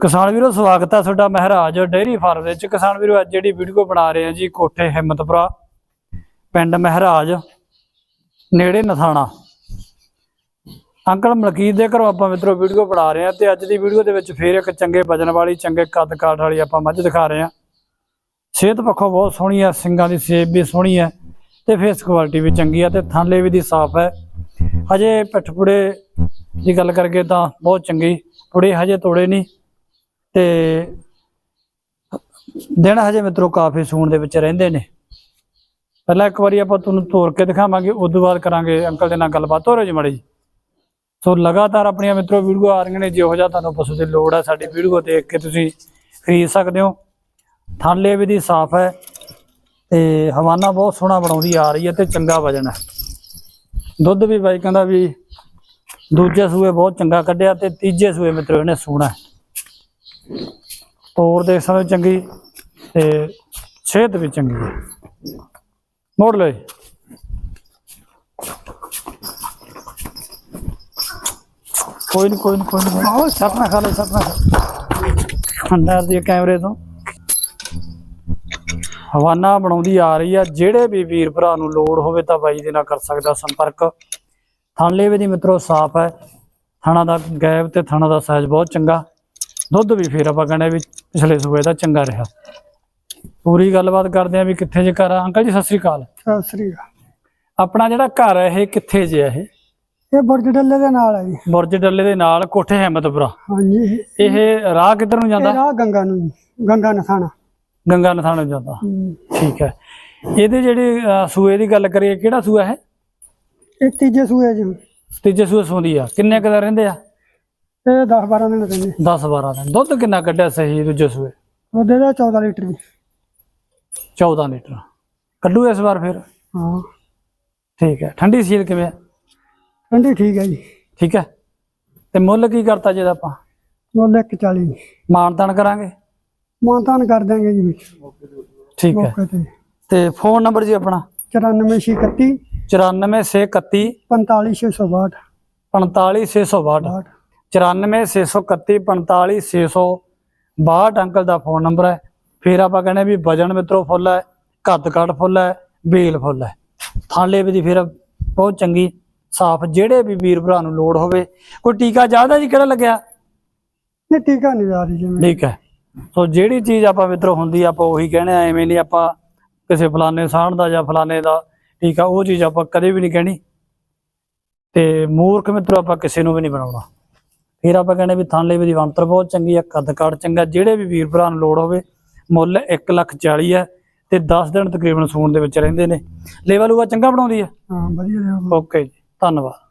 ਕਿਸਾਨ ਵੀਰੋ, ਸਵਾਗਤ ਹੈ ਤੁਹਾਡਾ ਮਹਾਰਾਜ ਡੇਅਰੀ ਫਾਰਮ ਦੇ ਵਿੱਚ। ਕਿਸਾਨ ਵੀਰੋ, ਅੱਜ ਜਿਹੜੀ ਵੀਡੀਓ ਬਣਾ ਰਹੇ ਹਾਂ ਜੀ, ਕੋਠੇ ਹਿੰਮਤਪੁਰਾ, ਪਿੰਡ ਮਹਾਰਾਜ, ਨੇੜੇ ਨਥਾਣਾ। ਅੰਕਲ ਮਲਕੀਤ ਦੇ ਘਰੋਂ ਆਪਾਂ ਮਿੱਤਰੋ ਵੀਡੀਓ ਬਣਾ ਰਹੇ ਹਾਂ ਤੇ ਅੱਜ ਦੀ ਵੀਡੀਓ ਦੇ ਵਿੱਚ ਫੇਰ ਇੱਕ ਚੰਗੇ ਵਜਨ ਵਾਲੀ, ਚੰਗੇ ਕੱਦ ਕਾਠ ਵਾਲੀ ਆਪਾਂ ਮੱਝ ਦਿਖਾ ਰਹੇ ਹਾਂ ਸਿਹਤ ਪੱਖੋਂ ਬਹੁਤ ਸੋਹਣੀ ਆ, ਸਿੰਗਾਂ ਦੀ ਸੇਬ ਵੀ ਸੋਹਣੀ ਹੈ ਤੇ ਫੇਸ ਕੁਆਲਿਟੀ ਵੀ ਚੰਗੀ ਆ ਤੇ ਥਾਲੇ ਵੀ ਦੀ ਸਾਫ਼ ਹੈ। ਹਜੇ ਪਿੱਠਪੁੜੇ ਦੀ ਗੱਲ ਕਰਕੇ ਤਾਂ ਬਹੁਤ ਚੰਗੀ, ਪੁੜੇ ਹਜੇ ਤੋੜੇ ਨਹੀਂ। ਤੇ ਦਿਨ ਹਜੇ ਮਿੱਤਰੋ ਕਾਫੀ ਸੂਣ ਦੇ ਵਿੱਚ ਰਹਿੰਦੇ ਨੇ। ਪਹਿਲਾਂ ਇੱਕ ਵਾਰੀ ਆਪਾਂ ਤੁਹਾਨੂੰ ਤੋਰ ਕੇ ਦਿਖਾਵਾਂਗੇ, ਉਸ ਤੋਂ ਬਾਅਦ ਕਰਾਂਗੇ ਅੰਕਲ ਦੇ ਨਾਲ ਗੱਲਬਾਤ। ਹੋ ਰਹੀ ਜੀ ਮਾੜੀ ਜੀ। ਸੋ ਲਗਾਤਾਰ ਆਪਣੀਆਂ ਮਿੱਤਰੋ ਵੀਡੀਓ ਆ ਰਹੀਆਂ ਨੇ, ਜਿਹੋ ਜਿਹਾ ਤੁਹਾਨੂੰ ਪਸ਼ੂ ਦੀ ਲੋੜ ਹੈ ਸਾਡੀ ਵੀਡੀਓ ਦੇਖ ਕੇ ਤੁਸੀਂ ਖਰੀਦ ਸਕਦੇ ਹੋ। ਥਾਲੇ ਵੀ ਦੀ ਸਾਫ਼ ਹੈ ਤੇ ਹਵਾਨਾ ਬਹੁਤ ਸੋਹਣਾ ਬਣਾਉਂਦੀ ਆ ਰਹੀ ਹੈ ਤੇ ਚੰਗਾ ਵਜਨ ਹੈ। ਦੁੱਧ ਵੀ ਬਾਈ ਕਹਿੰਦਾ ਵੀ ਦੂਜੇ ਸੂਏ ਬਹੁਤ ਚੰਗਾ ਕੱਢਿਆ ਤੇ ਤੀਜੇ ਸੂਏ ਮਿੱਤਰੋ ਇਹਨੇ ਸੋਹਣਾ ਤੋਰ ਦੇਖ ਸਕਦੇ ਹੋ ਚੰਗੀ ਤੇ ਸਿਹਤ ਵੀ ਚੰਗੀ। ਹੈ ਮੋੜ ਲਓ ਕੋਈ ਨਹੀਂ ਕੋਈ ਨਹੀਂ ਕੋਈ ਨਹੀਂ ਆਓ ਸਪਨਾ ਖਾ ਲਓ ਸਪਨਾ ਅੰਦਰ ਦੀ ਕੈਮਰੇ ਤੋਂ। ਹਵਾਨਾ ਬਣਾਉਂਦੀ ਆ ਰਹੀ ਆ। ਜਿਹੜੇ ਵੀ ਵੀਰ ਭਰਾ ਨੂੰ ਲੋੜ ਹੋਵੇ ਤਾਂ ਬਾਈ ਦੇ ਨਾਲ ਕਰ ਸਕਦਾ ਸੰਪਰਕ। ਥਾਂਲੇਵੇ ਦੀ ਮਿੱਤਰੋ, ਸਾਫ਼ ਹੈ। ਥਾਣਾ ਦਾ ਗੈਬ ਤੇ ਥਾਣਾ ਦਾ ਸਾਈਜ਼ ਬਹੁਤ ਚੰਗਾ। ਦੁੱਧ ਵੀ ਫੇਰ ਆਪਾਂ ਕਹਿੰਦੇ ਵੀ ਪਿਛਲੇ ਸੂਏ ਦਾ ਚੰਗਾ ਰਿਹਾ। ਪੂਰੀ ਗੱਲਬਾਤ ਕਰਦੇ ਆ ਵੀ ਕਿੱਥੇ ਜੇ ਘਰ ਆ। ਅੰਕਲ ਜੀ ਸਤਿ ਸ੍ਰੀ ਅਕਾਲ। ਸਤਿ ਸ੍ਰੀ ਅਕਾਲ। ਆਪਣਾ ਜਿਹੜਾ ਘਰ ਹੈ ਇਹ ਕਿੱਥੇ ਜੇ ਹੈ ਇਹ? ਇਹ ਬੁਰਜ ਡੱਲੇ ਦੇ ਨਾਲ ਹੈ ਜੀ। ਬੁਰਜ ਡੱਲੇ ਦੇ ਨਾਲ ਕੋਠੇ ਹਿੰਮਤਪੁਰਾ ਹਾਂਜੀ। ਇਹ ਰਾਹ ਕਿੱਧਰ ਨੂੰ ਜਾਂਦਾ? ਰਾਹ ਗੰਗਾ ਨੂੰ ਗੰਗਾ ਨਥਾਣਾ ਗੰਗਾ ਨਥਾਣੇ ਨੂੰ ਜਾਂਦਾ। ਠੀਕ ਹੈ। ਇਹਦੇ ਜਿਹੜੇ ਸੂਏ ਦੀ ਗੱਲ ਕਰੀਏ ਕਿਹੜਾ ਸੂਆ ਹੈ ਇਹ ਤੀਜੇ ਸੂਏ ਜੀ। ਤੀਜੇ ਸੂਏ ਸੌਂਦੀ ਆ। ਕਿੰਨੇ ਕੁ ਦਾ ਰਹਿੰਦੇ ਆ? ਇਹ 10 12 ਦਿਨ ਰਹਿੰਦੇ। 10 12 ਦਿਨ। ਦੁੱਧ ਕਿੰਨਾ ਕੱਢਿਆ ਸਹੀ ਦੂਜੇ ਸੂਏ? ਉਹਦੇ ਦਾ 14 ਲੀਟਰ ਜੀ। 14 ਲੀਟਰ। ਕੱਢੂ ਇਸ ਵਾਰ ਫਿਰ? ਹਾਂ। ਠੀਕ ਹੈ। ਠੰਡੀ ਸੀਲ ਕਿਵੇਂ? ਹੈ? ਠੰਡੀ ਠੀਕ ਹੈ ਜੀ। ਠੀਕ ਹੈ। ਤੇ ਮੁੱਲ ਕੀ ਕਰਤਾ ਜਿਹਦਾ ਆਪਾਂ? ਮੁੱਲ 140 ਜੀ। ਮਾਨਤਾਨ ਕਰਾਂਗੇ? ਮਾਨਤਾਨ ਕਰ ਦਾਂਗੇ ਜੀ ਵਿੱਚ। ਠੀਕ ਹੈ। ਤੇ। ਫੋਨ ਨੰਬਰ ਜੀ ਆਪਣਾ? 94631 94631 45662 45662 94631 45662 ਅੰਕਲ ਦਾ ਫੋਨ ਨੰਬਰ ਹੈ। ਫਿਰ ਆਪਾਂ ਕਹਿੰਦੇ ਵੀ ਵਜਨ ਮਿੱਤਰੋ ਫੁੱਲ ਹੈ ਕੱਦ ਕੱਦ ਫੁੱਲ ਹੈ ਬੇਲ ਫੁੱਲ ਹੈ। ਥਾਲੇ ਵੀ ਦੀ ਫਿਰ ਬਹੁਤ ਚੰਗੀ ਸਾਫ਼ ਜਿਹੜੇ ਵੀ ਵੀਰ ਭਰਾ ਨੂੰ ਲੋੜ ਹੋਵੇ। ਕੋਈ ਟੀਕਾ ਜ਼ਿਆਦਾ ਜੀ ਕਿਹੜਾ ਲੱਗਿਆ? ਨਹੀਂ ਟੀਕਾ ਨਹੀਂ ਜਾ ਰਹੀ ਠੀਕ ਹੈ। ਸੋ ਜਿਹੜੀ ਚੀਜ਼ ਆਪਾਂ ਮਿੱਤਰੋ ਹੁੰਦੀ ਆਪਾਂ ਉਹੀ ਕਹਿਣੇ ਆ, ਐਵੇਂ ਨਹੀਂ ਆਪਾਂ ਕਿਸੇ ਫਲਾਣੇ ਸਾਹਣ ਦਾ ਜਾਂ ਫਲਾਣੇ ਦਾ ਠੀਕ ਆ ਉਹ ਚੀਜ਼ ਆਪਾਂ ਕਦੇ ਵੀ ਨਹੀਂ ਕਹਿਣੀ। ਤੇ ਮੂਰਖ ਮਿੱਤਰੋ ਆਪਾਂ ਕਿਸੇ ਨੂੰ ਵੀ ਨਹੀਂ ਬਣਾਉਣਾ। ਫਿਰ ਆਪਾਂ ਕਹਿੰਦੇ ਵੀ ਥਾਂਲੇ ਵੀ ਦੀ ਵੰਤਰ ਬਹੁਤ ਚੰਗੀ ਆ ਕੱਦ ਕਾਠ ਚੰਗਾ ਜਿਹੜੇ ਵੀ ਵੀਰ ਭਰਾ ਨੂੰ ਲੋੜ ਹੋਵੇ ਮੁੱਲ 1 ਲੱਖ 40 ਹੈ ਤੇ 10 ਦਿਨ ਤਕਰੀਬਨ ਸੂਣ ਦੇ ਵਿੱਚ ਰਹਿੰਦੇ ਨੇ। ਲੇਵਲ ਉਹ ਚੰਗਾ ਬਣਾਉਂਦੀ ਹੈ ਹਾਂ ਵਧੀਆ ਓਕੇ ਜੀ ਧੰਨਵਾਦ।